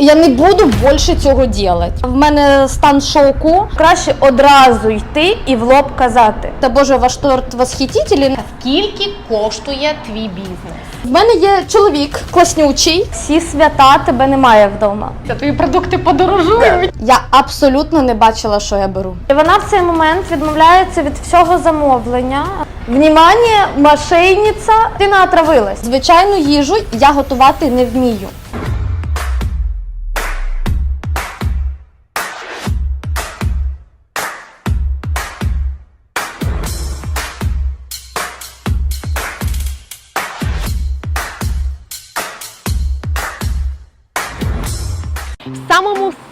Я не буду більше цього робити. В мене стан шоку. Краще одразу йти і в лоб казати. Та боже, ваш торт восхититель. Скільки коштує твій бізнес? В мене є чоловік класнючий. Всі свята тебе немає вдома. Та твої продукти подорожують. Я абсолютно не бачила, що я беру. І вона в цей момент відмовляється від всього замовлення. Внімання, мошенниця, ти не отравилась. Звичайну їжу я готувати не вмію.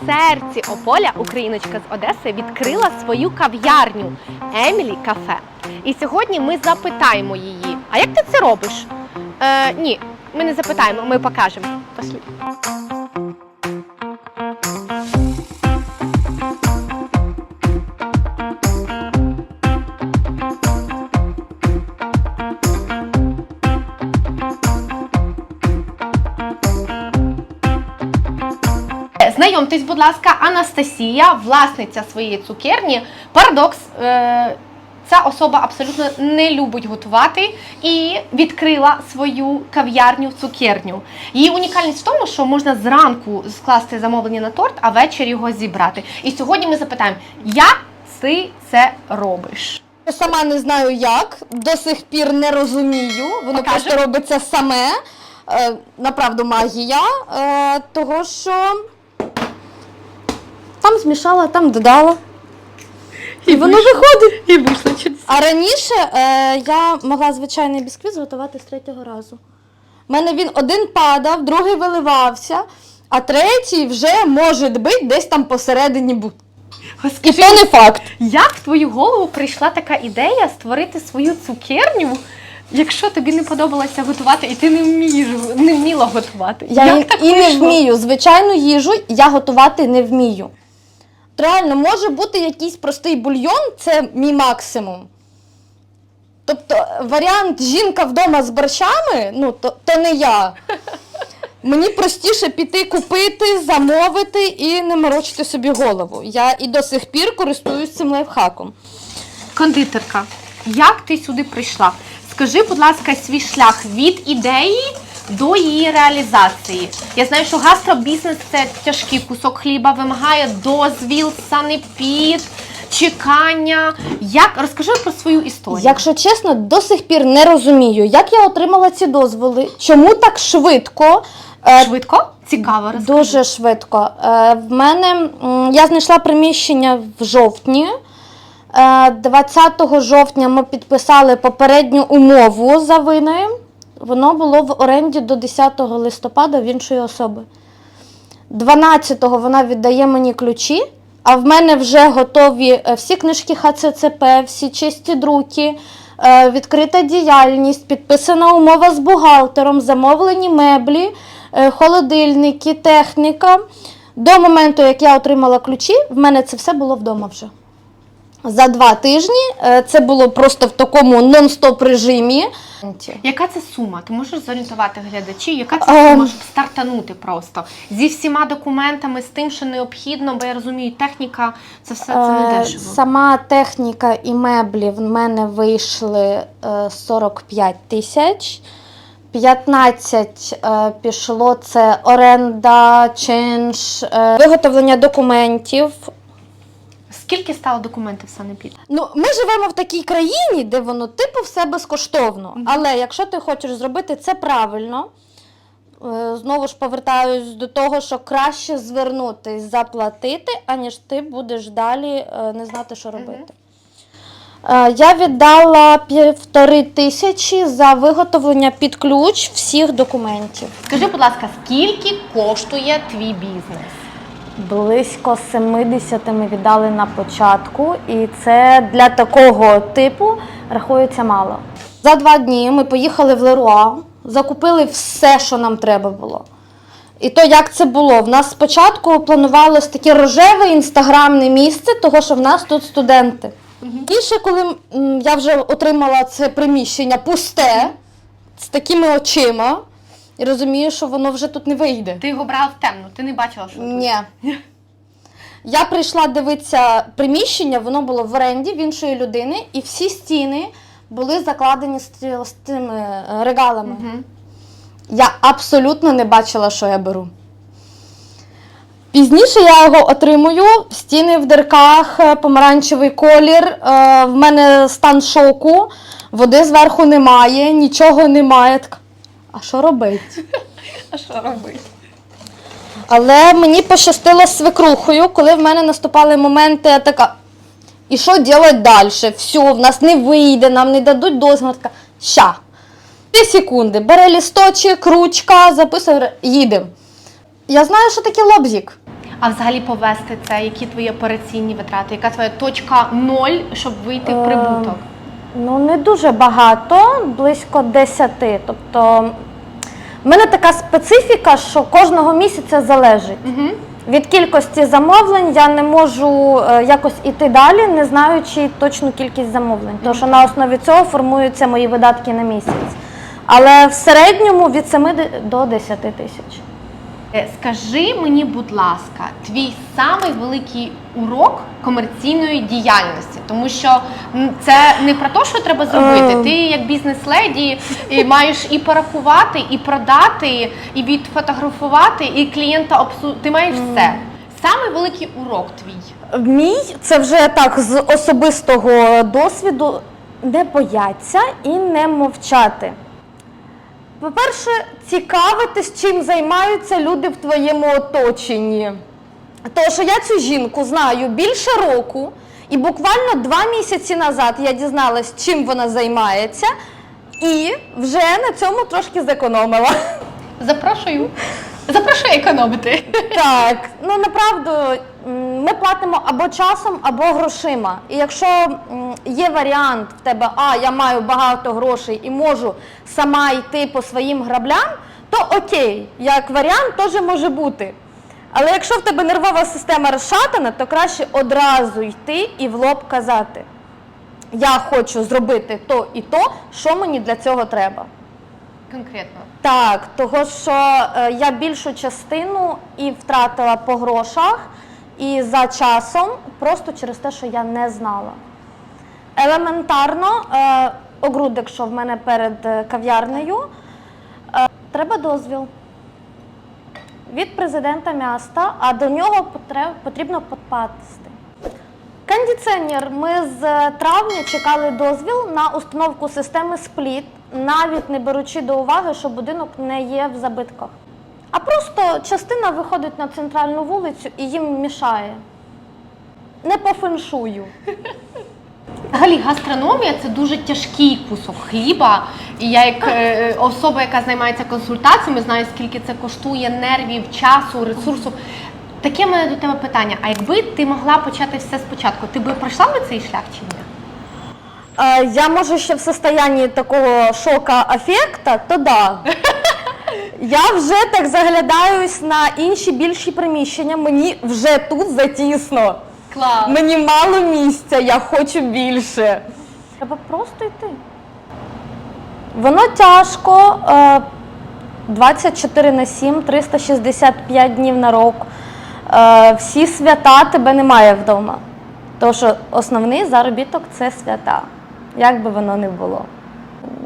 Серці Ополя, україночка з Одеси, відкрила свою кав'ярню Емілі Кафе. І сьогодні ми запитаємо її: а як ти це робиш? Е, ні, ми не запитаємо, ми покажемо. Пошли. Знайомтесь, будь ласка, Анастасія, власниця своєї цукерні. Парадокс. Е- Ця особа абсолютно не любить готувати і відкрила свою кав'ярню цукерню. Її унікальність в тому, що можна зранку скласти замовлення на торт, а ввечері його зібрати. І сьогодні ми запитаємо, як ти це робиш? Я Сама не знаю як, до сих пір не розумію. Воно Покажи. просто робиться саме. Е, направду магія. Е, того що змішала, там додала. І, воно виходить. І вийшло через. А раніше е, я могла звичайний бісквіт зготувати з третього разу. У мене він один падав, другий виливався, а третій вже може бути десь там посередині бути. І то не факт. Як в твою голову прийшла така ідея створити свою цукерню, якщо тобі не подобалося готувати, і ти не вмієш не вміла готувати? Я Як так і не вмію. Звичайну їжу я готувати не вмію. Реально, може бути якийсь простий бульйон, це мій максимум. Тобто варіант жінка вдома з борщами, ну, то, то не я. Мені простіше піти купити, замовити і не морочити собі голову. Я і до сих пір користуюсь цим лайфхаком. Кондитерка, як ти сюди прийшла? Скажи, будь ласка, свій шлях від ідеї до її реалізації. Я знаю, що гастробізнес це тяжкий кусок хліба, вимагає дозвіл, санепід, чекання. Як розкажи про свою історію. Якщо чесно, до сих пір не розумію, як я отримала ці дозволи, чому так швидко. Е, швидко? Цікаво, розкажи. Дуже швидко. Е, В мене я знайшла приміщення в жовтні. Е, 20 жовтня ми підписали попередню умову за виною. Воно було в оренді до 10 листопада в іншої особи. 12-го вона віддає мені ключі, а в мене вже готові е, всі книжки ХЦЦП, всі чисті друки, е, відкрита діяльність, підписана умова з бухгалтером, замовлені меблі, е, холодильники, техніка. До моменту, як я отримала ключі, в мене це все було вдома вже. За два тижні е, це було просто в такому нон-стоп режимі. Яка це сума? Ти можеш зорієнтувати глядачі? Яка Ем. це сума, щоб стартанути просто зі всіма документами, з тим, що необхідно, бо я розумію, техніка це все це не Е, дешево. Сама техніка і меблі в мене вийшли е, 45 тисяч. 15 е, пішло це оренда, чинш, е, виготовлення документів. Скільки стало документів санепід? Ну, ми живемо в такій країні, де воно типу все безкоштовно. Але якщо ти хочеш зробити це правильно, е, знову ж повертаюсь до того, що краще звернутись, заплатити, аніж ти будеш далі е, не знати, що робити. Е, Я віддала півтори тисячі за виготовлення під ключ всіх документів. Скажи, будь ласка, скільки коштує твій бізнес? Близько 70 ми віддали на початку, і це для такого типу рахується мало. За два дні ми поїхали в Леруа, закупили все, що нам треба було. І то як це було? В нас спочатку планувалось таке рожеве інстаграмне місце, того що в нас тут студенти. Ще коли м, я вже отримала це приміщення пусте, з такими очима, і розумію, що воно вже тут не вийде. Ти його брала в темну, ти не бачила, що тут. Ні. Я прийшла дивитися приміщення, воно було в оренді в іншої людини, і всі стіни були закладені з, ті- з тими е, регалами. Мгм. Я абсолютно не бачила, що я беру. Пізніше я його отримую, стіни в дирках, е, помаранчевий колір. е, В мене стан шоку, води зверху немає, нічого немає. А що робити? А що робити? Але мені пощастило з свекрухою, коли в мене наступали моменти, я така. І що робити далі? Все, в нас не вийде, нам не дадуть дозвіл. Така, ща. Три секунди. Бере лісточок, ручка, записує, їдемо. Я знаю, що таке лобзик. А взагалі повести це, які твої операційні витрати, яка твоя точка ноль, щоб вийти в Е, прибуток? Ну, не дуже багато, близько 10. Тобто, в мене така специфіка, що кожного місяця залежить. Угу. Від кількості замовлень я не можу е, якось іти далі, не знаючи точну кількість замовлень. Тому що на основі цього формуються мої видатки на місяць. Але в середньому від 7 до 10 тисяч. Е, Скажи мені, будь ласка, твій самий великий урок комерційної діяльності, тому що це не про те, що треба зробити. Ем. Ти як бізнес-леді маєш і порахувати, і продати, і відфотографувати, і клієнта обсу... Ти маєш все. Самий великий урок твій. Мій це вже так з особистого досвіду не бояться і не мовчати. По-перше, цікавитись, чим займаються люди в твоєму оточенні. Тому що я цю жінку знаю більше року, і буквально два місяці назад я дізналась, чим вона займається, і вже на цьому трошки зекономила. Запрошую. Запрошую економити. Так, ну направду ми платимо або часом, або грошима. І якщо є варіант в тебе, а я маю багато грошей і можу сама йти по своїм граблям, то окей, як варіант теж може бути. Але якщо в тебе нервова система розшатана, то краще одразу йти і в лоб казати: Я хочу зробити то і то, що мені для цього треба. Конкретно. Так, того що е, я більшу частину і втратила по грошах, і за часом, просто через те, що я не знала. Елементарно, е, огрудок, що в мене перед е, кав'ярнею, е, треба дозвіл від президента міста, а до нього потрібно підпасти. Кондиціонер. Ми з травня чекали дозвіл на установку системи спліт, навіть не беручи до уваги, що будинок не є в забитках. А просто частина виходить на центральну вулицю і їм мішає. Не по феншую. Взагалі, гастрономія це дуже тяжкий кусок хліба. І я, як е, особа, яка займається консультаціями, знаю, скільки це коштує нервів, часу, ресурсу. Таке в мене до тебе питання: а якби ти могла почати все спочатку, ти би пройшла би цей шлях чи ні? Е, я може ще в состоянні такого шока афекта, то да. Я вже так заглядаюсь на інші більші приміщення, мені вже тут затісно. Клас. Мені мало місця, я хочу більше. Треба просто йти. Воно тяжко. е, 24 на 7, 365 днів на рік. Е, Всі свята тебе немає вдома. Тому основний заробіток це свята, як би воно не було.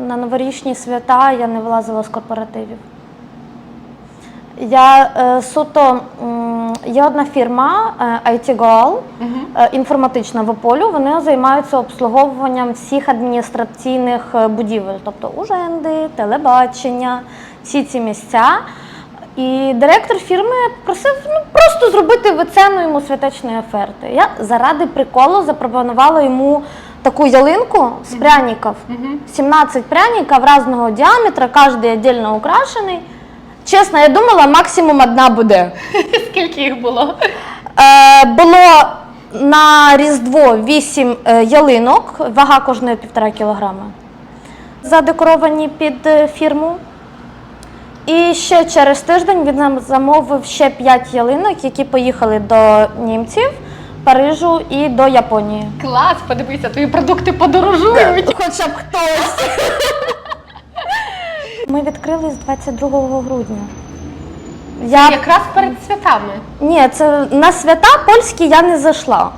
На новорічні свята я не вилазила з корпоративів. Я е, суто м, є одна фірма е, IT Goal, е, інформатична в Ополю. Вони займаються обслуговуванням всіх адміністраційних е, будівель, тобто уженди, телебачення, всі ці місця. І директор фірми просив ну, просто зробити вицену йому святочної оферти. Я заради приколу запропонувала йому таку ялинку з пряників. 17 пряників різного діаметра, кожен віддільно украшений. Чесно, я думала, максимум одна буде. Скільки їх було? Е, було на Різдво 8 е, ялинок, вага кожної півтора кілограма. Задекоровані під е, фірму. І ще через тиждень він нам замовив ще 5 ялинок, які поїхали до німців, Парижу і до Японії. Клас, подивися, твої продукти подорожують. Хоча б хтось. Ми відкрились 22 грудня. Я... Якраз перед святами. Ні, це на свята польські я не зайшла.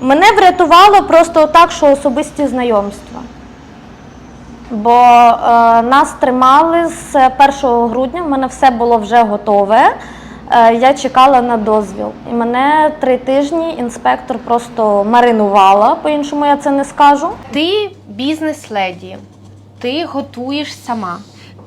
Мене врятувало просто так, що особисті знайомства. Бо е, нас тримали з 1 грудня, в мене все було вже готове. Е, я чекала на дозвіл. І мене три тижні інспектор просто маринувала, по-іншому я це не скажу. Ти бізнес-леді, ти готуєш сама,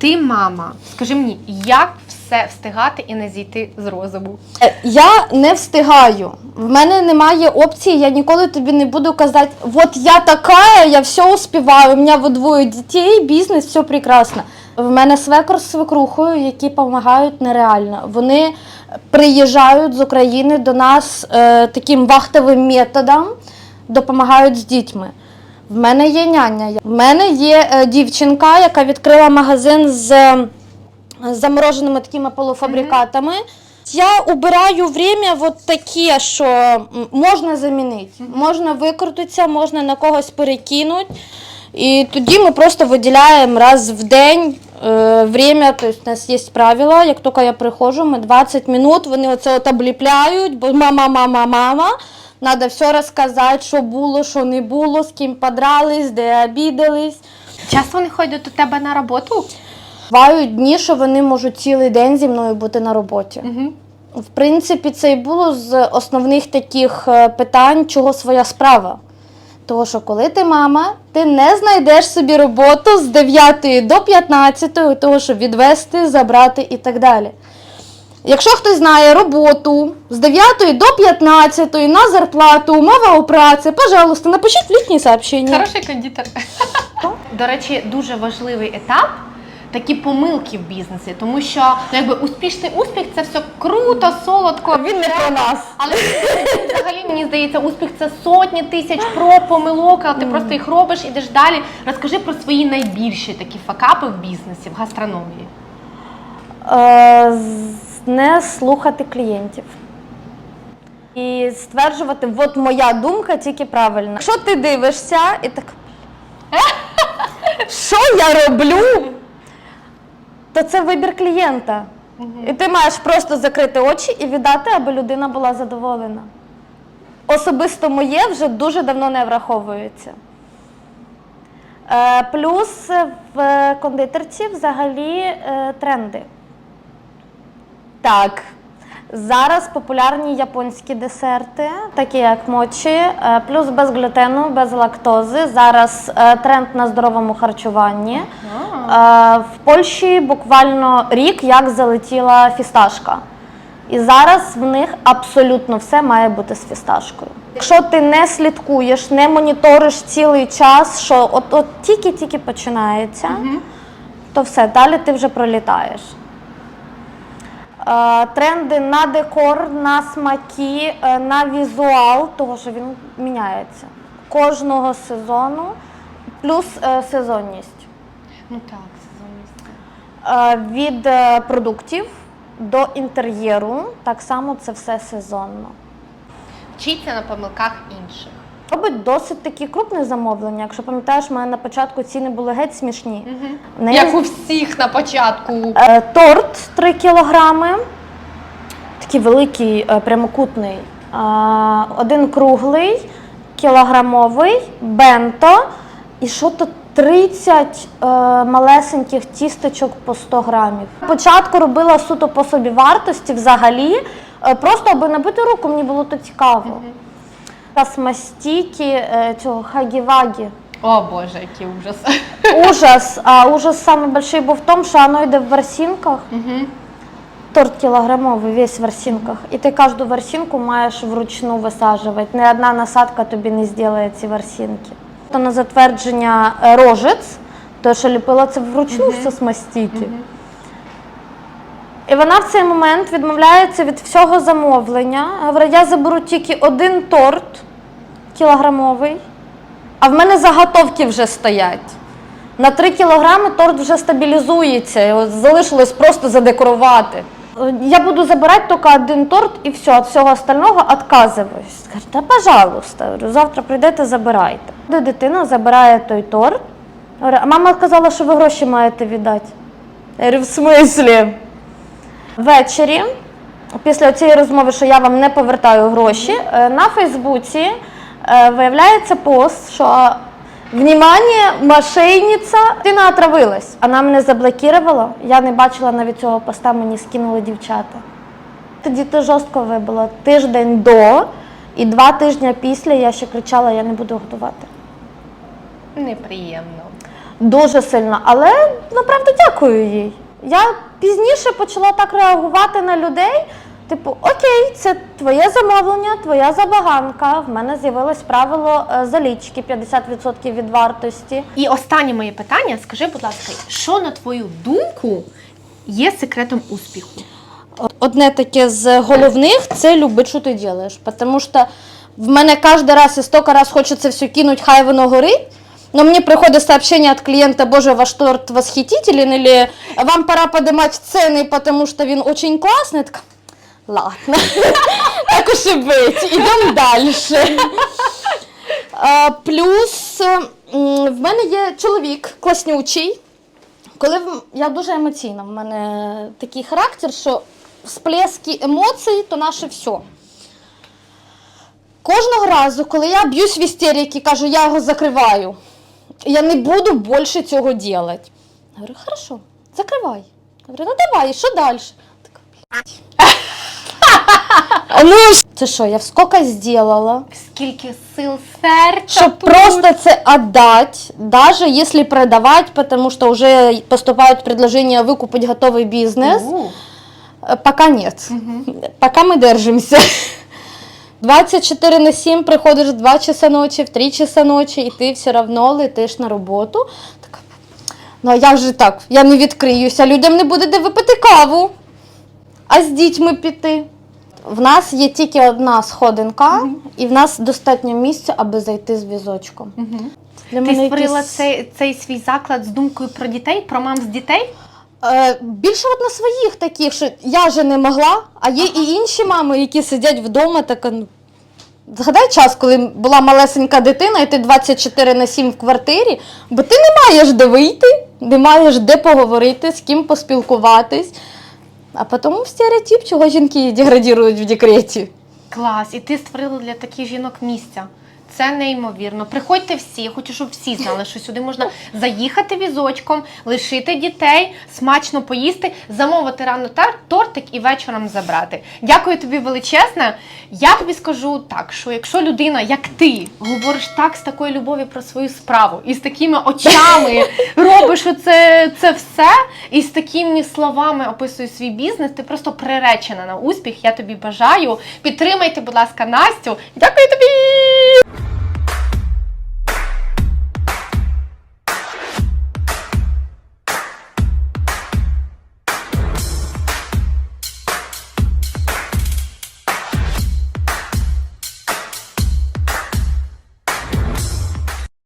ти мама. Скажи мені, як все встигати і не зійти з розуму? Е, Я не встигаю. В мене немає опції, я ніколи тобі не буду казати, от я така, я все успіваю, у мене вот двоє дітей, бізнес, все прекрасно. В мене свекор з свекрухою, які допомагають нереально. Вони приїжджають з України до нас е, таким вахтовим методом, допомагають з дітьми. В мене є няня. В мене є е, дівчинка, яка відкрила магазин з е, замороженими такими полуфабрикатами. Я убираю время вот таке, що можна замінити, можна викрутитися, можна на когось перекинути. І тоді ми просто виділяємо раз в день е, время, тобто у нас є правила, як тільки я приходжу, ми 20 минут, вони оце от обліпляють, бо мама, мама, мама. Треба все розказати, що було, що не було, з ким подрались, де обідались. Часто вони ходять до тебе на роботу? Бувають дні, що вони можуть цілий день зі мною бути на роботі. Угу. В принципі, це і було з основних таких е, питань, чого своя справа. Тому що коли ти мама, ти не знайдеш собі роботу з 9 до 15, того, щоб відвести, забрати і так далі. Якщо хтось знає роботу з 9 до 15 на зарплату, умова у праці, пожалуйста, напишіть в літнє сообщення. Хороший кондитер. До речі, дуже важливий етап. Такі помилки в бізнесі, тому що ну, якби успішний успіх це все круто, солодко. Він не про нас. Але взагалі мені здається, успіх це сотні тисяч проб, помилок, а ти просто їх робиш, ідеш далі. Розкажи про свої найбільші такі факапи в бізнесі, в гастрономії. З- не слухати клієнтів. І стверджувати, от моя думка тільки правильна. Якщо ти дивишся і так. Що я роблю? То це вибір клієнта. І ти маєш просто закрити очі і віддати, аби людина була задоволена. Особисто моє вже дуже давно не враховується. Е, Плюс в кондитерці взагалі е, тренди. Так. Зараз популярні японські десерти, такі як мочі, е, плюс без глютену, без лактози. Зараз е, тренд на здоровому харчуванні. Е, В Польщі буквально рік як залетіла фісташка. І зараз в них абсолютно все має бути з фісташкою. Якщо ти не слідкуєш, не моніториш цілий час, що от, от тільки-тільки починається, то все, далі ти вже пролітаєш. Е, Тренди на декор, на смаки, е, на візуал, того що він міняється кожного сезону, плюс е, сезонність. Ну так, сезонність. Від продуктів до інтер'єру, так само це все сезонно. Вчіться на помилках інших. Робить досить такі крупні замовлення. Якщо пам'ятаєш, в мене на початку ціни були геть смішні. В неї- Як у всіх на початку. Е, Торт 3 кілограми, такий великий, е, прямокутний. Е, Один круглий, кілограмовий, бенто і що то 30 е, малесеньких тістечок по 100 грамів. Спочатку робила суто по собі вартості взагалі, е, просто аби набити руку, мені було то цікаво. Е, цього хагі-вагі. О Боже, який ужас. Ужас. А ужас самый большой був в тому, що воно йде в ворсинках. Торт кілограмовий, весь в ворсинках. І ти кожну ворсинку маєш вручну висаджувати. Ні одна насадка тобі не зробить ці ворсинки. То на затвердження рожець, то що ліпила це вручну все з мастіки. І вона в цей момент відмовляється від всього замовлення. Говорить, я заберу тільки один торт кілограмовий, а в мене заготовки вже стоять. На 3 кілограми торт вже стабілізується, от залишилось просто задекорувати. Я буду забирати тільки один торт і все, від всього остального відказуюсь. Каже, та пожалуйста, завтра прийдете, забирайте. Дитина забирає той торт. А мама казала, що ви гроші маєте віддати. Я говорю, в смислі? Ввечері, після цієї розмови, що я вам не повертаю гроші, е, на Фейсбуці е, виявляється пост, що Внимание, мошенниця, ти не отравилась. Вона мене заблокувала. Я не бачила навіть цього поста, мені скинули дівчата. Тоді ти жорстко вибила. Тиждень до і два тижні після я ще кричала, я не буду готувати. Неприємно. Дуже сильно, але направду дякую їй. Я пізніше почала так реагувати на людей. Типу, окей, це твоє замовлення, твоя забаганка. В мене з'явилось правило е, залічки 50% від вартості. І останнє моє питання: скажи, будь ласка, що на твою думку є секретом успіху? Одне таке з головних це любить, що ти робиш. Тому що в мене кожен раз і стільки раз хочеться все кинуть, хай воно горить Но мне приходит сообщение от клиента, боже, ваш торт восхитителен, или вам пора поднимать цены, потому что він очень классный. Я така, ладно, так уж и быть, идем дальше. А, Плюс м, в мене є чоловік класнючий. Коли в- я дуже емоційна, в мене такий характер, що всплески емоцій то наше все. Кожного разу, коли я б'юсь в істериці, кажу, я його закриваю, я не буду більше цього робити. Я говорю, хорошо, закривай. Я говорю, ну давай, і що далі? Така, «Блядь». А ну, це що, я скільки зробила? Скільки сил серця? Щоб тут? просто це отдать, даже если продавать, потому что уже поступают предложения выкупить готовый бизнес. У, Э, Пока нет. Пока мы держимся. 24 на 7 приходиш в 2 часа ночі, в 3 часа ночі, і ти все одно летиш на роботу. Так, ну а як же так? Я не відкриюся, людям не буде де випити каву, а з дітьми піти. В нас є тільки одна сходинка, і в нас достатньо місця, аби зайти з візочком. Мгм. Для Ти мене створила якісь- цей, цей свій заклад з думкою про дітей, про мам з дітей? Е, більше от на своїх таких, що я же не могла, а є і інші мами, які сидять вдома, така, ну, згадай час, коли була малесенька дитина, і ти 24 на 7 в квартирі, бо ти не маєш де вийти, не маєш де поговорити, з ким поспілкуватись. А потім стереотип, чого жінки деградірують в декреті. Клас, і ти створила для таких жінок місця. Це неймовірно. Приходьте всі, я хочу, щоб всі знали, що сюди можна заїхати візочком, лишити дітей, смачно поїсти, замовити рано тортик і вечором забрати. Дякую тобі величезне. Я тобі скажу так, що якщо людина, як ти, говориш так з такою любов'ю про свою справу і з такими очами робиш оце це все, і з такими словами описуєш свій бізнес, ти просто приречена на успіх. Я тобі бажаю. Підтримайте, будь ласка, Настю. Дякую тобі!